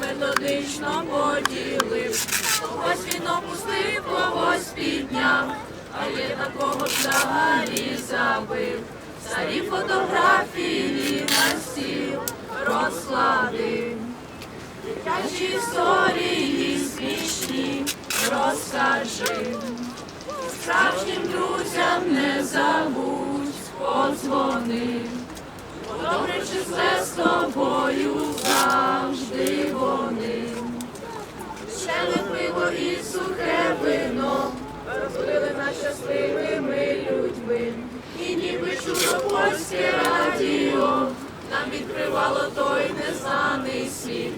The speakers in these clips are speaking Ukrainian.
методично поділив. Когось він опустив, когось підняв, а є такого взагалі забив. Старі фотографії на стіл розкладив. Дитячі історії смішні розкажи. Справжнім друзям не забудь подзвони. Добре чи з тобою сухе вино розбили нас щасливими людьми. І ніби чудо польське радіо нам відкривало той незнаний світ.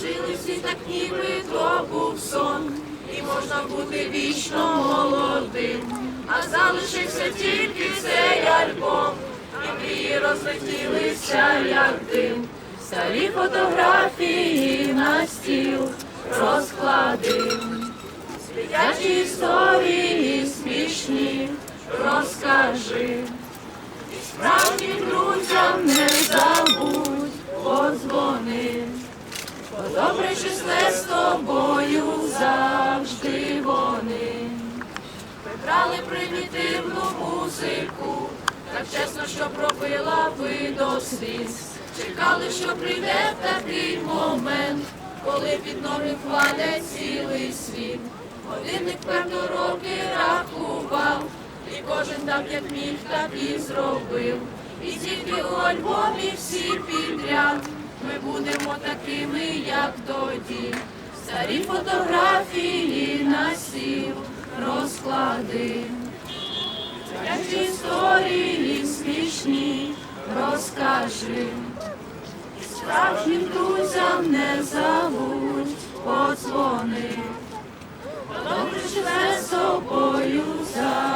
Жили всі так, ніби то був сон, і можна бути вічно молодим. А залишився тільки цей альбом, і мрії розлетілися, як дим. Старі фотографії на стіл розкладим. Дитячі історії смішні розкажи. І справжнім друзям не забудь подзвони. Бо добре чи зле з тобою завжди вони. Ми грали примітивну музику, так чесно, що пробила ви до сліз. Чекали, що прийде такий момент, коли під ноги вкладе цілий світ. Годинник певно роки рахував, і кожен так, як міг, так і зробив. І тільки у альбомі всі підряд ми будемо такими, як тоді. Старі фотографії на сіл розклади. Як історії смішні розкажи. Справжнім друзям не забудь подзвони. З собою завжди.